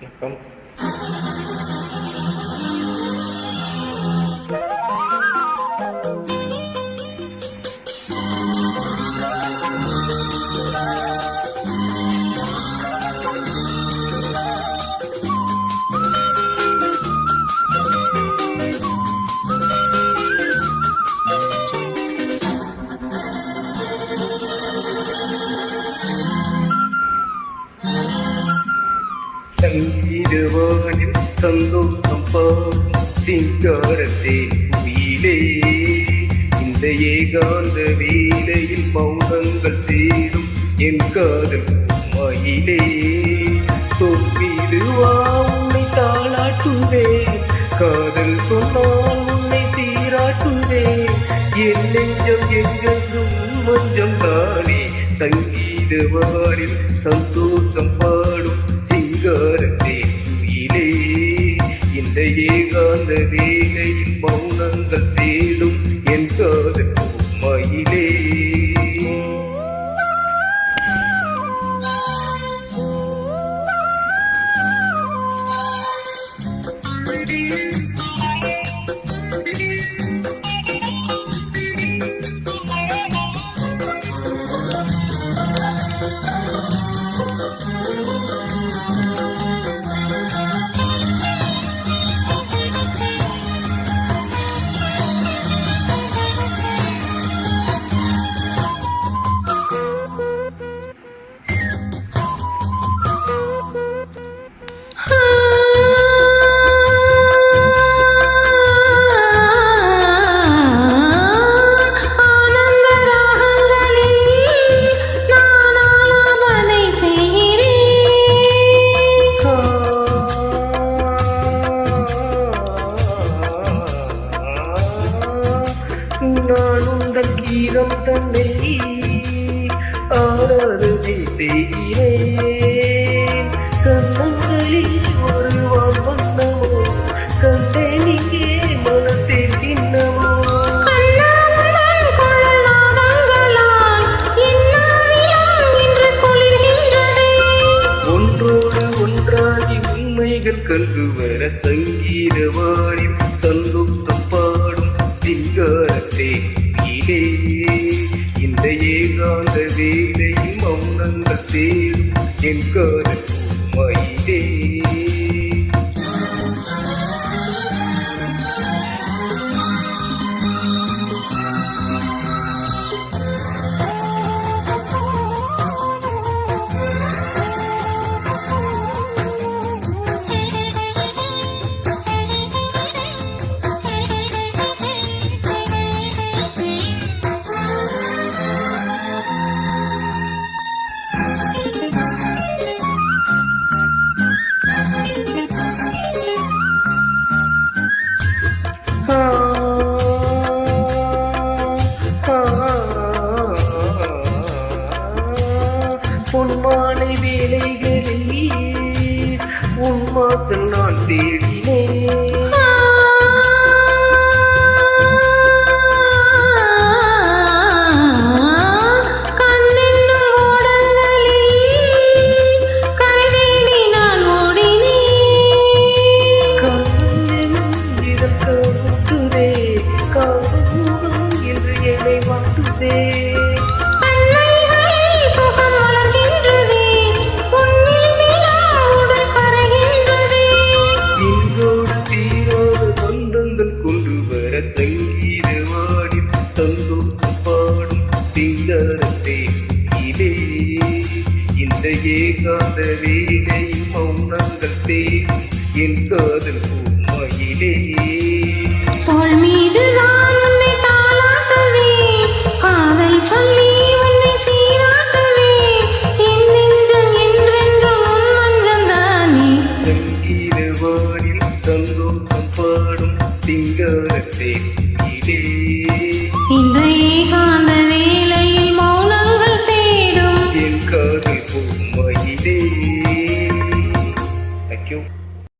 行 சந்தோஷம் பாடும் சிங்காரத்தே வீலே இந்த ஏகாந்த வேலையில் மௌனங்கள் தேடும் என் காதல் மயிலே தொப்பிடுவா உன்னை தாளாட்டுவே காதல் சொன்னால் உன்னை சீராட்டுவே என் நெஞ்சம் எங்கெங்கும் மஞ்சம் தானே சங்கீதவானில் சந்தோஷம் பாடும் சிங்காரத்தே குயிலே இந்த ஏகாந்த வேலையில் மௌனங்கள் தேடும் என் காதல் மயிலே. நான் உங்கள் கீதம் தன்னை ஆராதனை செய்கிறேன். கண்ணங்களில் ஒரு வண்ணமோ கண்டேனிங்கே மனத்தில் கிண்ணமோ ஒன்றோடு ஒன்றாகி உண்மைகள் கண்டு வர சங்கீதவானில் சந்தோஷம் பாடும் சிங்காரத்தே நீலே இந்த ஏகாந்த வேலையில் மௌனங்கள் தேடும் என் காதல் மயிலே. பொன்மாலை வேலைகளில் உன் வாசல் நான் தேடினேன் கண்ணென்னும் நான் ஓடினேன் கண்ணெனும் இதற்கு என்று என்னை வாட்டுதே. இந்த ஏகாந்த வேலை மௌனங்கள் தேடும் என் காதல் உண்மையிலேயே